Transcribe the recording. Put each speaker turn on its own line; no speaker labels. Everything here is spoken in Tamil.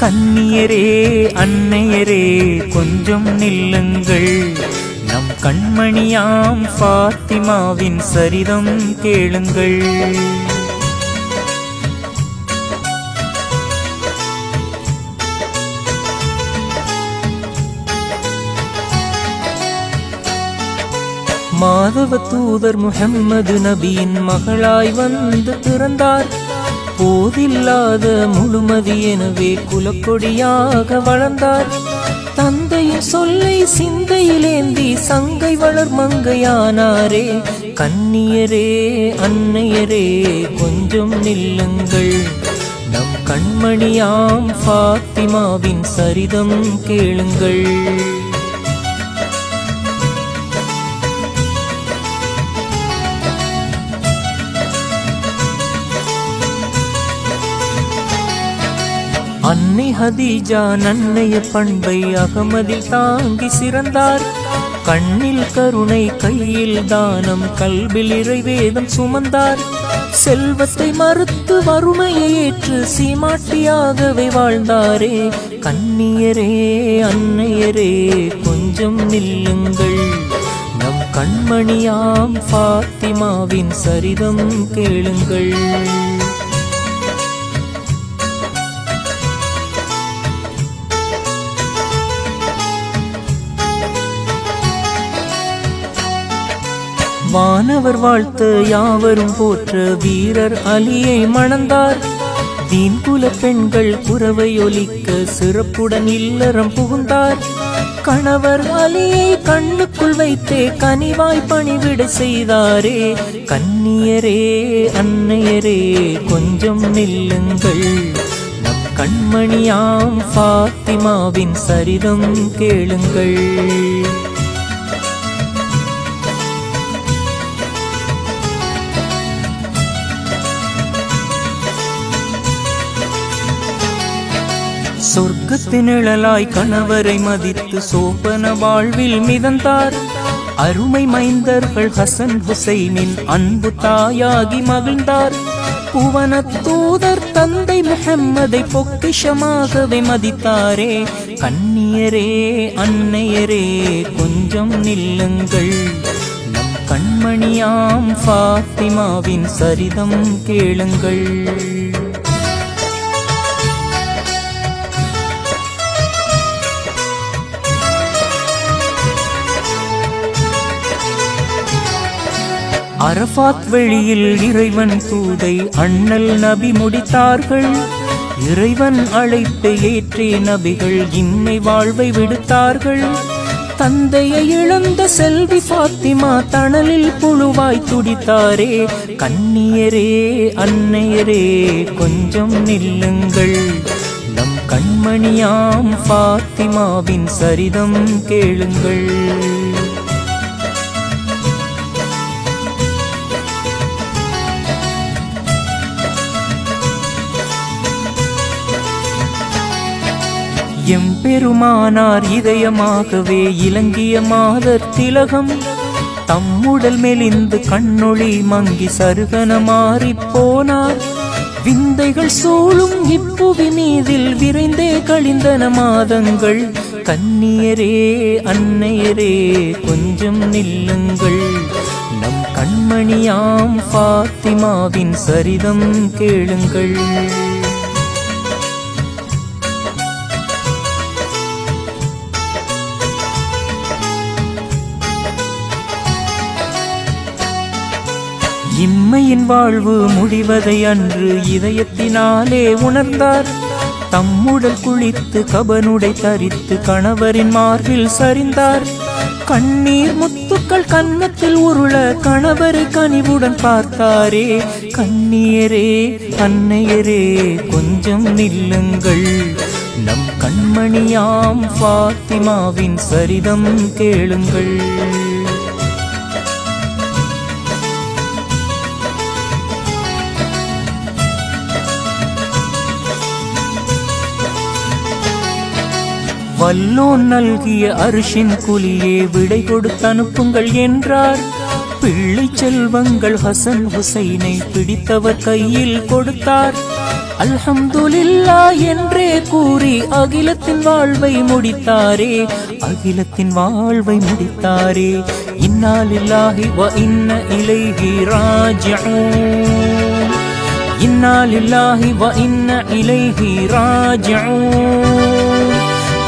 கன்னியரே அன்னையரே கொஞ்சம் நில்லுங்கள். நம் கண்மணியாம் ஃபாத்திமாவின் சரிதம் கேளுங்கள். மாதவ தூதர் முஹம்மது நபியின் மகளாய் வந்து பிறந்தார். போதில்லாத முழுமதி எனவே குலக்கொடியாக வளர்ந்தார். தந்தையின் சொல்லை சிந்தையிலேந்தி சங்கை வளர் மங்கையானாரே. கன்னியரே அன்னையரே கொஞ்சம் நில்லுங்கள். நம் கண்மணியாம் ஃபாத்திமாவின் சரிதம் கேளுங்கள். ஹதீஜா நன்னைய பண்பை அகமதில் தாங்கி சிறந்தார். கண்ணில் கருணை கையில் தானம் கல்வில் இறைவேதம் சுமந்தார். செல்வத்தை மறுத்து வறுமையை ஏற்று சீமாட்டியாகவே வாழ்ந்தாரே. கண்ணியரே அன்னையரே கொஞ்சம் நில்லுங்கள். நம் கண்மணியாம் ஃபாத்திமாவின் சரிதம் கேளுங்கள். வானவர் வாழ்த்த யாவரும் போற்ற. வீரர் அலியை மணந்தார். தீன்குல பெண்கள் குறவை ஒலிக்க சிறப்புடன் இல்லறம் புகுந்தார். கணவர் அலியை கண்ணுக்குள் வைத்தே கனிவாய் பணிவிட செய்தாரே. கன்னியரே அன்னையரே கொஞ்சம் நில்லுங்கள். நம் கண்மணியாம் ஃபாத்திமாவின் சரிதம் கேளுங்கள். சொர்க்கத்தினிழலாய் கணவரை மதித்து சோபன வாழ்வில் மிதந்தார். அருமை மைந்தர்கள் ஹசன் ஹுசைனின் அன்பு தாயாகி மகிழ்ந்தார். புவன தூதர் தந்தை முஹம்மதை பொக்கிஷமாகவே மதித்தாரே. கண்ணியரே அன்னையரே கொஞ்சம் நில்லுங்கள். நம் கண்மணியாம் ஃபாத்திமாவின் சரிதம் கேளுங்கள். அரபாத் வெளியில் இறைவன் தூதை அண்ணல் நபி முடித்தார்கள். இறைவன் அழைப்பை ஏற்றே நபிகள் இம்மை வாழ்வை விடுத்தார்கள். தந்தையை இழந்த செல்வி பாத்திமா தணலில் புழுவாய் துடித்தாரே கண்ணியரே அன்னையரே கொஞ்சம் நில்லுங்கள். நம் கண்மணியாம் பாத்திமாவின் சரிதம் கேளுங்கள். எம்பெருமானார் இதயமாகவே இலங்கிய மாதர் திலகம். தம்முடல் மெலிந்து கண்ணொளி மங்கி சருகன மாறி போனார். விந்தைகள் சூழும் இப்புவி மீதில் விரைந்தே கழிந்தன மாதங்கள். கன்னியரே அன்னையரே கொஞ்சம் நில்லுங்கள். நம் கண்மணியாம் பாத்திமாவின் சரிதம் கேளுங்கள். இம்மையின் வாழ்வு முடிவதை அன்று இதயத்தினாலே உணர்ந்தார். தம்முடல் குளித்து கபனுடை தரித்து கணவரின் மார்பில் சரிந்தார். கண்ணீர் முத்துக்கள் கன்னத்தில் உருள கணவரை கனிவுடன் பார்த்தாரே கண்ணீரே அன்னையரே கொஞ்சம் நில்லுங்கள். நம் கண்மணியாம் பாத்திமாவின் சரிதம் கேளுங்கள். வல்லோன் நல்கிய அரிசின் குலியே விடை கொடுத்து அனுப்புங்கள் என்றார். பிள்ளை செல்வங்கள் ஹசன் ஹுசைனை பிடித்தவர் கையில் கொடுத்தார். அல்ஹம்துலில்லா என்றே கூறி அகிலத்தின் வாழ்வை முடித்தாரே அகிலத்தின் வாழ்வை முடித்தாரே. இன்னாலில்லாஹி வ இன்ன இலைஹி ராஜிஊன். இன்னாலில்லாஹி வ இன்ன இலைஹி ராஜிஊன்.